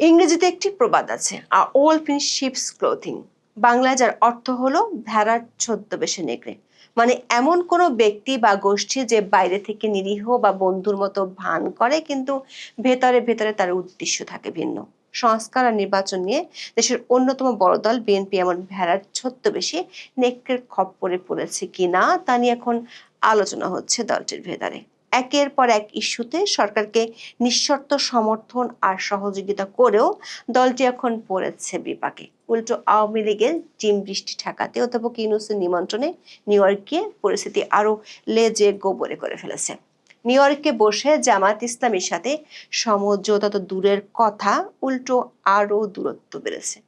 ইংরেজিতে একটি প্রবাদ আছে আর ওল ফিন শিপস ক্লোথিং বাংলায় যার অর্থ হলো, ভেড়ার ছদ্মবেশে নেকড়ে। মানে এমন কোনো ব্যক্তি বা গোষ্ঠী যে বাইরে থেকে নিরীহ বা বন্ধুর মতো ভান করে, কিন্তু ভেতরে ভেতরে তার উদ্দেশ্য থাকে ভিন্ন। সংস্কার আর নির্বাচন নিয়ে দেশের অন্যতম বড় দল বিএনপি এমন ভেড়ার ছদ্মবেশে নেকড়ের খপ্পরে পড়েছে কিনা, তা নিয়ে এখন আলোচনা হচ্ছে দলটির ভেতরে। একের পর এক ইস্যুতে সরকারকে নিঃশর্ত সমর্থন আর সহযোগিতা করেও দলটি এখন পড়েছে বিপাকে। উল্টো আওয়ামী লীগের জিম বৃষ্টি ঠেকাতে অধ্যাপক ইউনুসের নিমন্ত্রণে নিউ ইয়র্কে পরিস্থিতি আরও লেজে গোবরে করে ফেলেছে। নিউ ইয়র্কে বসে জামাত ইসলামীর সাথে সমঝোতা তো দূরের কথা, উল্টো আরও দূরত্ব বেড়েছে।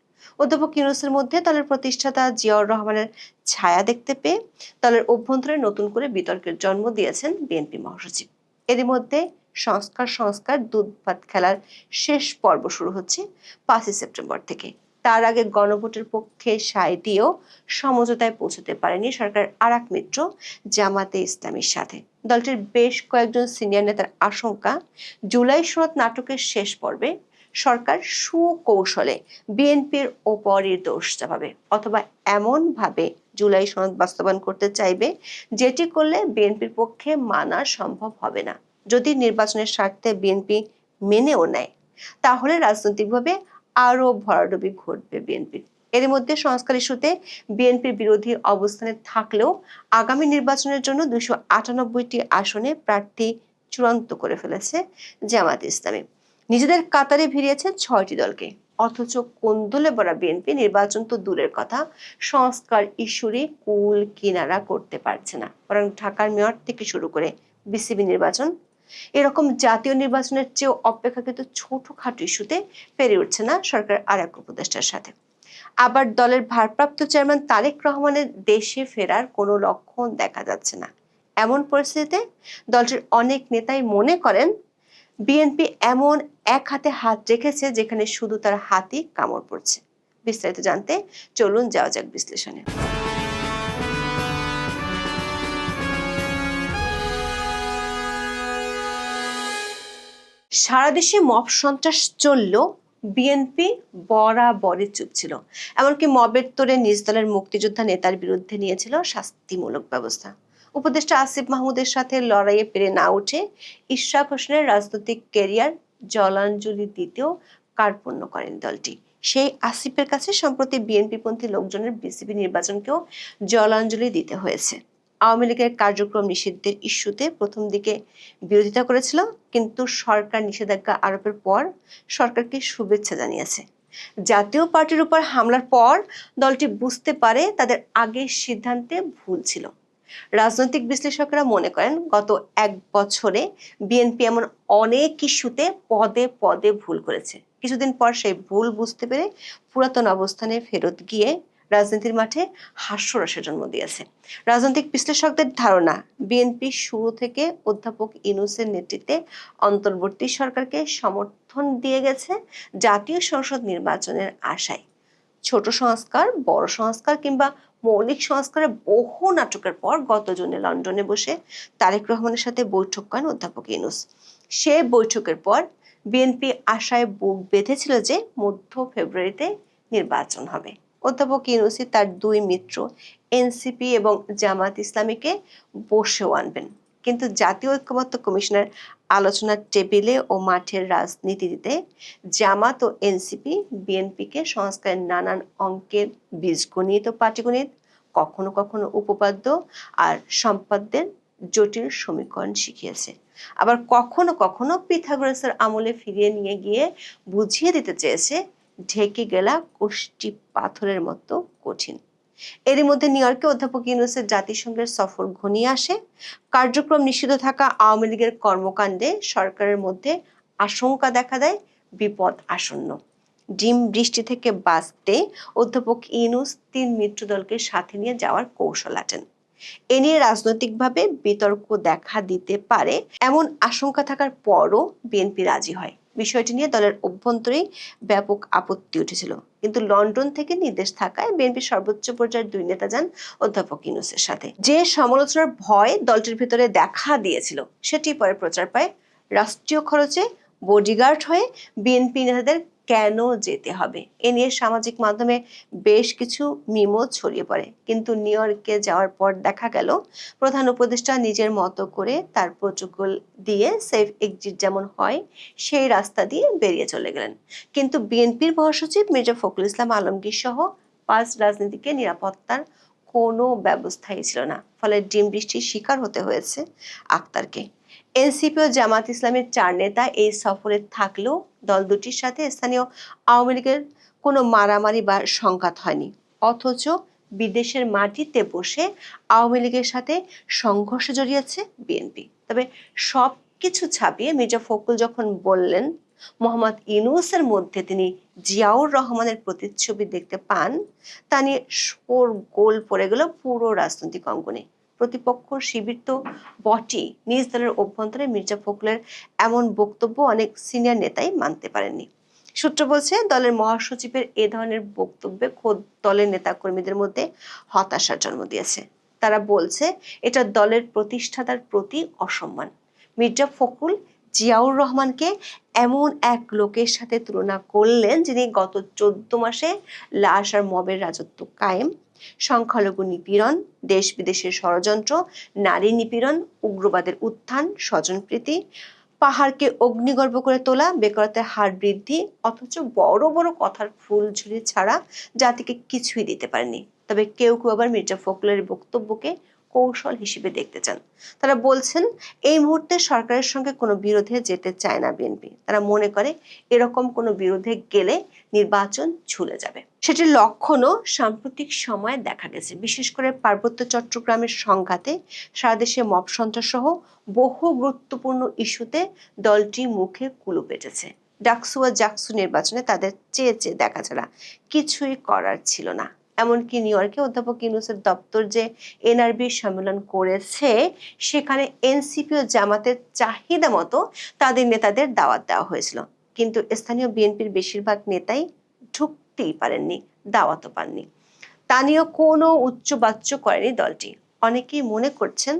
অধ্যাপক ইউনুসের মধ্যে দলের প্রতিষ্ঠাতা জিয়াউর রহমানের ছায়া দেখতে পেয়ে দলের অভ্যন্তরে নতুন করে বিতর্কের জন্ম দিয়েছেন বিএনপি মহাসচিব। এরই মধ্যে সংস্কার সংস্কার, দুধ ভাত খেলার শেষ পর্ব শুরু হচ্ছে পাঁচই সেপ্টেম্বর থেকে। তার আগে গণভোটের পক্ষে সায় দিয়েও সমঝোতায় পৌঁছতে পারেনি সরকার আর এক মিত্র জামাতে ইসলামীর সাথে। দলটির বেশ কয়েকজন সিনিয়র নেতার আশঙ্কা, জুলাই সনদ নাটকের শেষ পর্বে সরকার সুকৌশলে বিএনপির ওপরই দোষ চাপাবে অথবা এমন ভাবে জুলাই সনদ বাস্তবায়ন করতে চাইবে যেটি করলে বিএনপির পক্ষে মানা সম্ভব হবে না। যদি নির্বাচনের স্বার্থে বিএনপি মেনেও নেয়, তাহলে রাজনৈতিকভাবে আরও ভরাডুবি ঘটবে বিএনপির। এর মধ্যে সংস্কার ইস্যুতে বিএনপির বিরোধী অবস্থানে থাকলেও আগামী নির্বাচনের জন্য দুশো আটানব্বইটি আসনে প্রার্থী চূড়ান্ত করে ফেলেছে জামাত ইসলামী। নিজেদের কাতারে ভিড়িয়েছে ছয়টি দলকে। অথচ কোন্দলে বড়া বিএনপি নির্বাচন তো দূরের কথা, সংস্কার ইস্যুরই কুল কিনারা করতে পারছে না। বরং ঢাকার মেয়র থেকে শুরু করে বিসিবি নির্বাচন, এরকম জাতীয় নির্বাচনের চেয়েও অপেক্ষাকৃত ছোটখাটো ইস্যুতে পেরে উঠছে না সরকার আর এক উপদেষ্টার সাথে। আবার দলের ভারপ্রাপ্ত চেয়ারম্যান তারেক রহমানের দেশে ফেরার কোনো লক্ষণ দেখা যাচ্ছে না। এমন পরিস্থিতিতে দলটির অনেক নেতাই মনে করেন বিএনপি এমন এক হাতে হাত রেখেছে যেখানে শুধু তার হাতই কামড় পড়ছে। বিস্তারিত জানতে চলুন যাওয়া যাক বিশ্লেষণে। সারা দেশে মব সন্ত্রাস চললেও বিএনপি বরাবরই চুপ ছিল। এমনকি মবের তোরে নিজ দলের মুক্তিযোদ্ধা নেতার বিরুদ্ধে নিয়েছিল শাস্তিমূলক ব্যবস্থা। উপদেষ্টা আসিফ মাহমুদের সাথে লড়াইয়ে পেরে না উঠে ইশরাক হোসেনের রাজনৈতিক ক্যারিয়ার জলাঞ্জলি দিতেও কার্পণ্য করেন দলটি। সেই আসিফের কাছে সম্প্রতি বিএনপিপন্থী লোকজনের বিসিবি নির্বাচনকেও জলাঞ্জলি দিতে হয়েছে। আওয়ামী লীগের কার্যক্রম নিষিদ্ধের ইস্যুতে প্রথম দিকে বিরোধিতা করেছিল, কিন্তু সরকার নিষেধাজ্ঞা আরোপের পর সরকারকে শুভেচ্ছা জানিয়েছে। জাতীয় পার্টির উপর হামলার পর দলটি বুঝতে পারে তাদের আগের সিদ্ধান্তে ভুল ছিল। রাজনৈতিক বিশ্লেষকরা মনে করেন গত এক বছরে বিএনপি এমন অনেক ইস্যুতে পদে পদে ভুল করেছে। কিছুদিন পর সেই ভুল বুঝতে পেরে পুরাতন অবস্থানে ফেরত গিয়ে রাজনীতির মাঠে হাস্যরসের জন্ম দিয়েছে। রাজনৈতিক বিশ্লেষকদের ধারণা বিএনপি শুরু থেকে অধ্যাপক ইনুসের নেতৃত্বে অন্তর্বর্তী সরকারকে সমর্থন দিয়ে গেছে জাতীয় সংসদ নির্বাচনের আশায়। ছোট সংস্কার, বড় সংস্কার কিংবা মৌলিক সংস্কারের বহু নাটকের পর গত জুনে লন্ডনে বসে তারেক রহমানের সাথে বৈঠক করেন অধ্যাপক ইনুস সে বৈঠকের পর বিএনপি আশায় বুক বেঁধেছিল যে মধ্য ফেব্রুয়ারিতে নির্বাচন হবে। অধ্যাপক ইউনুসি তার দুই মিত্র, এনসিপি এবং জামাত ইসলামীকে বসেও আনবেন। কিন্তু জাতীয় ঐক্যমত্য কমিশনের আলোচনার টেবিলে ও মাঠের রাজনীতিতে জামাত ও এনসিপি, বিএনপিকে সংস্কারের নানান অঙ্কের বীজগণিত ও পাটিগণিত, কখনো কখনো উপপাদ্য আর সম্পাদ্যের জটিল সমীকরণ শিখিয়েছে। আবার কখনো কখনো পিথাগোরাসের আমলে ফিরিয়ে নিয়ে গিয়ে বুঝিয়ে দিতে চেয়েছে, ঢেকে গেলা কোষ্টি পাথরের মতো কঠিন। এরই মধ্যে নিউ ইয়র্কে অধ্যাপক ইউনুসের জাতিসংঘের সফর ঘনিয়ে আসে। কার্যক্রম নিষিদ্ধ থাকা আওয়ামী লীগের কর্মকাণ্ডে সরকারের মধ্যে আশঙ্কা দেখা দেয়, বিপদ আসন্ন। ডিম বৃষ্টি থেকে বাঁচতে অধ্যাপক ইউনুস তিন মিত্র দলকে সাথে নিয়ে যাওয়ার কৌশল আটেন। এ নিয়ে রাজনৈতিকভাবে বিতর্ক দেখা দিতে পারে, এমন আশঙ্কা থাকার পরও বিএনপি রাজি হয়। বিষয়টি নিয়ে দলের অভ্যন্তরেই ব্যাপক আপত্তি উঠেছিল। কিন্তু লন্ডন থেকে নির্দেশ থাকায় বিএনপির সর্বোচ্চ পর্যায়ের দুই নেতা যান অধ্যাপক ইউনুসের সাথে। যে সমালোচনার ভয় দলটির ভিতরে দেখা দিয়েছিল, সেটি পরে প্রচার পায় রাষ্ট্রীয় খরচে বডিগার্ড হয়ে বিএনপি নেতাদের কেন যেতে হবে? এ নিয়ে সামাজিক মাধ্যমে বেশ কিছু মিমো ছড়িয়ে পড়ে। কিন্তু নিউ ইয়র্কে যাওয়ার পর দেখা গেল, প্রধান উপদেষ্টা নিজের মতো করে তার প্রোটোকল দিয়ে সেফ এক্সিট যেমন হয়, সেই রাস্তা দিয়ে বেরিয়ে চলে গেলেন। কিন্তু বিএনপির মহাসচিব মির্জা ফখরুল ইসলাম আলমগীর সহ পাঁচ রাজনীতিকে নিরাপত্তার কোনো ব্যবস্থাই ছিল না। ফলে ডিম বৃষ্টির শিকার হতে হয়েছে আক্তারকে। এনসিপি ও জামাত ইসলামের চার নেতা এই সফরে থাকলেও দল দুটির সাথে স্থানীয় আওয়ামী লীগের কোনো মারামারি বা সংঘাত হয়নি। অথচ বিদেশের মাটিতে বসে আওয়ামী লীগের সাথে সংঘর্ষে জড়িয়েছে বিএনপি। তবে সব কিছু ছাপিয়ে মির্জা ফখরুল যখন বললেন, মোহাম্মদ ইউনুসের মধ্যে তিনি জিয়াউর রহমানের প্রতিচ্ছবি দেখতে পান, তা নিয়ে শোর গোল পড়ে গেল পুরো রাজনৈতিক অঙ্গনে। প্রতিপক্ষ শিবির তো বটেই। নিজ দলের অভ্যন্তরে মির্জা ফখরুলের এমন বক্তব্য অনেক সিনিয়র নেতাই মানতে পারেননি। সূত্র বলছে, দলের মহাসচিবের এ ধরনের বক্তব্যে খোদ দলের নেতাকর্মীদের মধ্যে হতাশার জন্ম দিয়েছে। তারা বলছে, এটা দলের প্রতিষ্ঠাতার প্রতি অসম্মান। মির্জা ফখরুল জিয়াউর রহমানকে এমন এক লোকের সাথে তুলনা করলেন যিনি গত চোদ্দ মাসে লাশ আর মবের রাজত্ব কায়েম, সংখ্যালঘু নিপীড়ন দেশ বিদেশের ষড়যন্ত্র, নারী নিপীড়ন, উগ্রবাদের উত্থান, স্বজনপ্রীতি, পাহাড়কে অগ্নিগর্ভ করে তোলা, বেকারত্বের হার বৃদ্ধি, অথচ বড় বড় কথার ফুল ঝুলি ছাড়া জাতিকে কিছুই দিতে পারেনি। তবে কেউ কেউ আবার মির্জা ফখরুলের বক্তব্যকে কৌশল হিসেবে দেখতে চান। তারা বলছেন, এই মুহূর্তে সরকারের সঙ্গে কোনো বিরোধে যেতে চায় না বিএনপি। তারা মনে করে এরকম কোনো বিরোধে গেলে নির্বাচন ঝুলে যাবে। সেটির লক্ষণও সাম্প্রতিক সময়ে দেখা গেছে। বিশেষ করে পার্বত্য চট্টগ্রামের সংঘাতে সারা দেশে মব সন্ত্রাস সহ বহু গুরুত্বপূর্ণ ইস্যুতে দলটি মুখে কুলু পেটেছে। ডাকসু ও জাকসু নির্বাচনে তাদের চেয়ে চেয়ে দেখা ছাড়া কিছুই করার ছিল না। এমনকি নিউ ইয়র্কে অধ্যাপক ইউনুসের দপ্তর যে এনআরবি সম্মেলন করেছে, সেখানে এনসিপি ও জামাতের চাহিদা মতো তাদের নেতাদের দাওয়াত দেওয়া হয়েছিল। কিন্তু স্থানীয় বিএনপির বেশিরভাগ নেতাই ঢুকতেই পারেননি, দাওয়াতও পাননি। তা নিয়েও কোনো উচ্চবাচ্য করেনি দলটি। অনেকেই মনে করছেন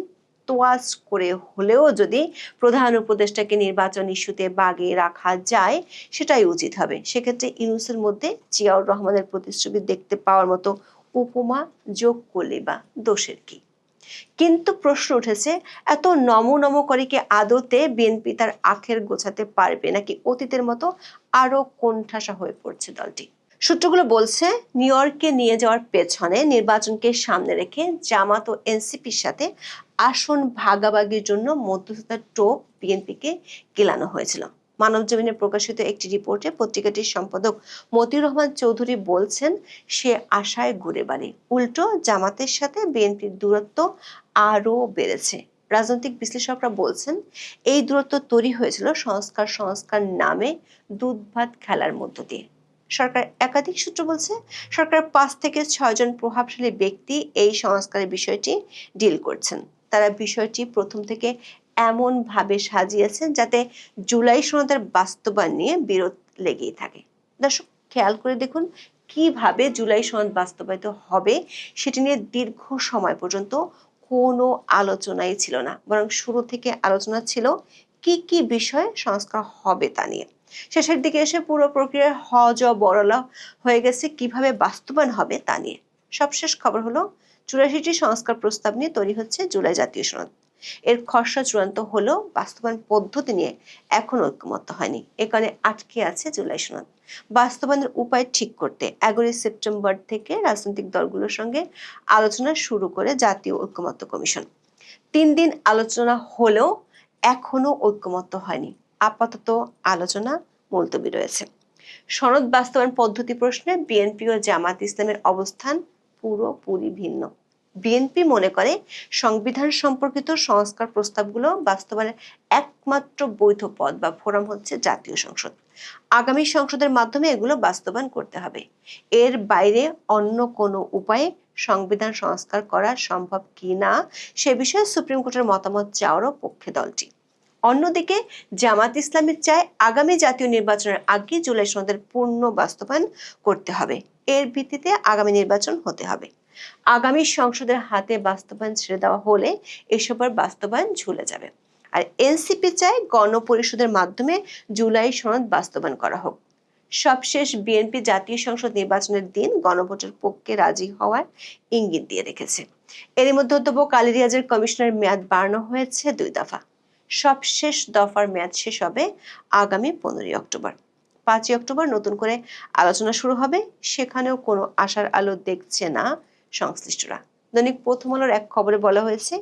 তোয়াজ করে হলেও যদি প্রধান উপদেষ্টাকে নির্বাচন ইস্যুতে বাগে রাখা যায়, সেটাই উচিত হবে। সেক্ষেত্রে ইউনুসের মধ্যে জিয়াউর রহমানের প্রতিশ্রুতি দেখতে পাওয়ার মতো উপমা যোগ করলে বা দোষের কি? কিন্তু প্রশ্ন উঠেছে, এত নম নম করে কি আদতে বিএনপি তার আখের গোছাতে পারবে নাকি অতীতের মতো আরও কোণঠাসা হয়ে পড়ছে দলটি? সূত্রগুলো বলছে, নিউ ইয়র্কে নিয়ে যাওয়ার পেছনে নির্বাচনকে সামনে রেখে জামাত ও এনসিপির সাথে আসন ভাগাভাগির জন্য মধ্যস্থতার টোপ বিএনপিকে গেলানো হয়েছিল। মানব জমিনে প্রকাশিত একটি রিপোর্টে পত্রিকাটির সম্পাদক মতিউর রহমান চৌধুরী বলছেন, সে আশায় ঘুরে বাড়ি। উল্টো জামাতের সাথে বিএনপির দূরত্ব আরও বেড়েছে। রাজনৈতিক বিশ্লেষকরা বলছেন, এই দূরত্ব তৈরি হয়েছিল সংস্কার সংস্কার নামে দুধ ভাত খেলার মধ্য দিয়ে। সরকার একাধিক সূত্র বলছে, সরকার পাঁচ থেকে ছয়জন প্রভাবশালী ব্যক্তি এই সংস্কারের বিষয়টি ডিল করছেন। তারা বিষয়টি প্রথম থেকে এমন ভাবে সাজিয়েছেন যাতে জুলাই সনদের বাস্তবায়ন নিয়ে বিরোধ লেগেই থাকে। দর্শক, খেয়াল করে দেখুন কীভাবে জুলাই সনদ বাস্তবায়িত হবে সেটি নিয়ে দীর্ঘ সময় পর্যন্ত কোনো আলোচনাই ছিল না, বরং শুরু থেকে আলোচনা ছিল কি কি বিষয়ে সংস্কার হবে তা নিয়ে। শেষের দিকে এসে পুরো প্রক্রিয়ার হজ বড়লা হয়ে গেছে কীভাবে বাস্তবায়ন হবে তা নিয়ে। সবশেষ খবর হলো, চুরাশিটি সংস্কার প্রস্তাব নিয়ে তৈরি হচ্ছে জুলাই জাতীয় সনদ। এর খসড়া চূড়ান্ত হলেও বাস্তবায়ন পদ্ধতি নিয়ে এখনও ঐক্যমত্য হয়নি। এ কারণে আটকে আছে জুলাই সনদ। বাস্তবায়নের উপায় ঠিক করতে এগারোই সেপ্টেম্বর থেকে রাজনৈতিক দলগুলোর সঙ্গে আলোচনা শুরু করে জাতীয় ঐক্যমত্য কমিশন। তিন দিন আলোচনা হলেও এখনও ঐক্যমত্য হয়নি। আপাতত আলোচনা মুলতবি রয়েছে। সনদ বাস্তবায়ন পদ্ধতি প্রশ্নে বিএনপি ও জামাত ইসলামের অবস্থান পুরোপুরি ভিন্ন। বিএনপি মনে করে সংবিধান সম্পর্কিত সংস্কার প্রস্তাবগুলো বাস্তবায়নের একমাত্র বৈধ পদ বা ফোরাম হচ্ছে জাতীয় সংসদ। আগামী সংসদের মাধ্যমে এগুলো বাস্তবায়ন করতে হবে। এর বাইরে অন্য কোনো উপায়ে সংবিধান সংস্কার করা সম্ভব কি না, সে বিষয়ে সুপ্রিম কোর্টের মতামত চাওয়ারও পক্ষে দলটি। অন্যদিকে, জামাত ইসলামের চায় আগামী জাতীয় নির্বাচনের আগে জুলাই সনদের পূর্ণ বাস্তবায়ন করতে হবে। এর ভিত্তিতে আগামী নির্বাচন হতে হবে। আগামী সংসদের হাতে বাস্তবায়ন ছেড়ে দেওয়া হলে এসবের বাস্তবায়ন ঝুলে যাবে। আর এনসিপি চায় গণপরিষদের মাধ্যমে জুলাই সনদ বাস্তবায়ন করা হোক। সবশেষ বিএনপি জাতীয় সংসদ নির্বাচনের দিন গণভোটের পক্ষে রাজি হওয়ার ইঙ্গিত দিয়ে রেখেছে। এরই মধ্যে অধ্যাপক আলী রিয়াজের কমিশনের মেয়াদ বাড়ানো হয়েছে দুই দফা। সবশেষ দফার মেয়াদ শেষ হবে আগামী পনেরোই অক্টোবর। পাঁচই অক্টোবর নতুন করে আলোচনা শুরু হবে। সেখানেও কোনো আশার আলো দেখছে না সংশ্লিষ্টরা। দৈনিক প্রথম আলোর এক খবরে বলা হয়েছে,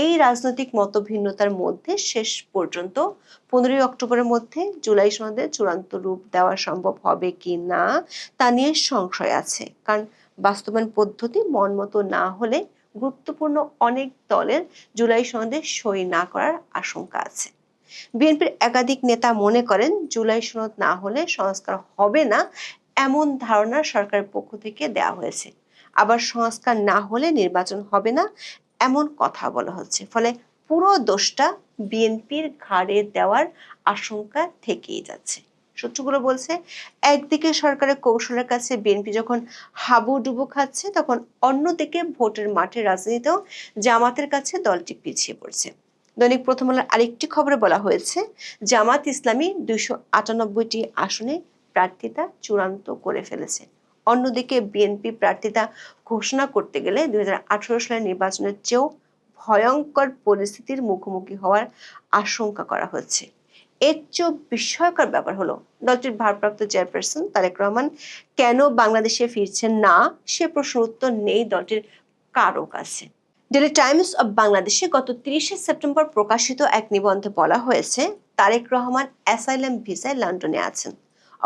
এই রাজনৈতিক মতভিন্নতার মধ্যে শেষ পর্যন্ত পনেরোই অক্টোবরের মধ্যে জুলাই সনদের চূড়ান্ত রূপ দেওয়া সম্ভব হবে কি না, তা নিয়ে সংশয় আছে। কারণ বাস্তবায়ন পদ্ধতি মন মতো না হলে গুরুত্বপূর্ণ অনেক দলের জুলাই সনদে সই না করার আশঙ্কা আছে। বিএনপির একাধিক নেতা মনে করেন, জুলাই সনদ না হলে সংস্কার হবে না এমন ধারণা সরকারের পক্ষ থেকে দেওয়া হয়েছে। আবার সংস্কার না হলে নির্বাচন হবে না এমন কথা বলা হচ্ছে। ফলে পুরো দোষটা বিএনপির ঘাড়ে দেওয়ার আশঙ্কা থেকেই যাচ্ছে। সূত্রগুলো বলছে, একদিকে সরকারের কৌশলের কাছে বিএনপি যখন হাবুডুবু খাচ্ছে, তখন অন্যদিকে ভোটের মাঠে রাজনীতিতেও জামাতের কাছে দলটি পিছিয়ে পড়ছে। দৈনিক প্রথম আলোর আরেকটি খবরে বলা হয়েছে, জামাত ইসলামী দুইশো আটানব্বইটি আসনে প্রার্থিতা চূড়ান্ত করে ফেলেছে। অন্যদিকে বিএনপি প্রার্থিতা ঘোষণা করতে গেলে দুই হাজার আঠারো সালের নির্বাচনের চেয়েও ভয়ঙ্কর পরিস্থিতির মুখোমুখি হওয়ার আশঙ্কা করা হচ্ছে। এর চেয়েও বিস্ময়কর ব্যাপার হলো, দলটির ভারপ্রাপ্ত চেয়ারপারসন তারেক রহমান কেন বাংলাদেশে ফিরছেন না, সে প্রশ্ন উত্তর নেই দলটির কারও কাছে। ডেলি টাইমস অব বাংলাদেশে গত তিরিশে সেপ্টেম্বর প্রকাশিত এক নিবন্ধে বলা হয়েছে, তারেক রহমান অ্যাসাইলাম ভিসায় লন্ডনে আছেন।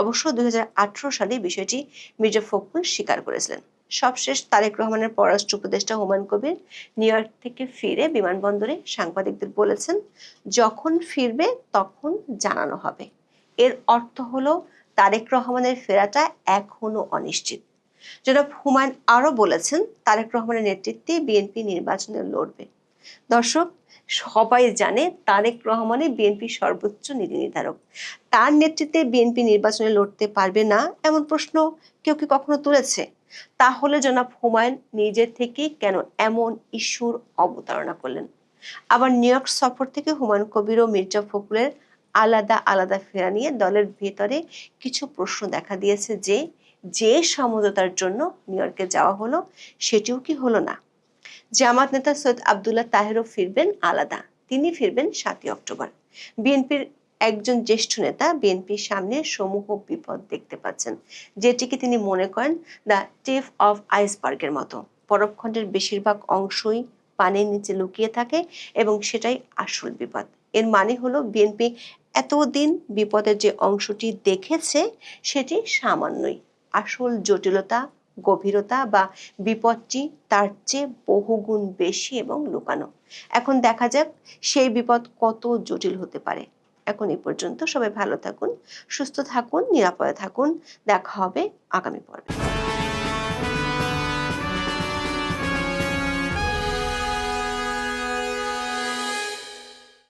অবশ্য দু হাজার আঠারো সালে বিষয়টি মির্জা ফখরুল স্বীকার করেছিলেন। সবশেষ তারেক রহমানের পররাষ্ট্র উপদেষ্টা হুমায়ুন কবির নিউ ইয়র্ক থেকে ফিরে বিমানবন্দরে সাংবাদিকদের বলেছেন, যখন ফিরবে তখন জানানো হবে। এর অর্থ হলো, তারেক রহমানের ফেরাটা এখনও অনিশ্চিত। জনাব হুমায়ুন আরও বলেছেন, তারেক রহমানের নেতৃত্বে বিএনপি নির্বাচনে লড়বে। দর্শক, সবাই জানে তারেক রহমানই বিএনপি সর্বোচ্চ নীতি নির্ধারক। তার নেতৃত্বে বিএনপি নির্বাচনে লড়তে পারবে না এমন প্রশ্ন কেউ কি কখনো তুলেছে? তাহলে জনাব হুমায়ুন নিজের থেকে কেন এমন ইস্যুর অবতারণা করলেন? আবার নিউ ইয়র্ক সফর থেকে হুমায়ুন কবির ও মির্জা ফখরুলের আলাদা আলাদা ফেরা নিয়ে দলের ভেতরে কিছু প্রশ্ন দেখা দিয়েছে যে যে সমঝোতার জন্য নিউ ইয়র্কে যাওয়া হলো, সেটিও কি হলো না? জামাত নেতা সৈয়দ আবদুল্লাহ তাহেরও ফিরবেন আলাদা। তিনি ফিরবেন সাতই অক্টোবর। বিএনপির একজন জ্যেষ্ঠ নেতা বিএনপির সামনে সমূহ বিপদ দেখতে পাচ্ছেন, যেটিকে তিনি মনে করেন দ্য টিপ অফ আইসবার্গের মতো। বরফখণ্ডের বেশিরভাগ অংশই পানির নিচে লুকিয়ে থাকে এবং সেটাই আসল বিপদ। এর মানে হলো বিএনপি এতদিন বিপদের যে অংশটি দেখেছে, সেটি সামান্যই। আসল জটিলতা, গভীরতা বা বিপদটি তার চেয়ে বহুগুণ বেশি এবং লুকানো। এখন দেখা যাক সেই বিপদ কত জটিল হতে পারে। এখন এই পর্যন্ত সবাই ভালো থাকুন, সুস্থ থাকুন, নিরাপদে থাকুন। দেখা হবে আগামী পর্বে।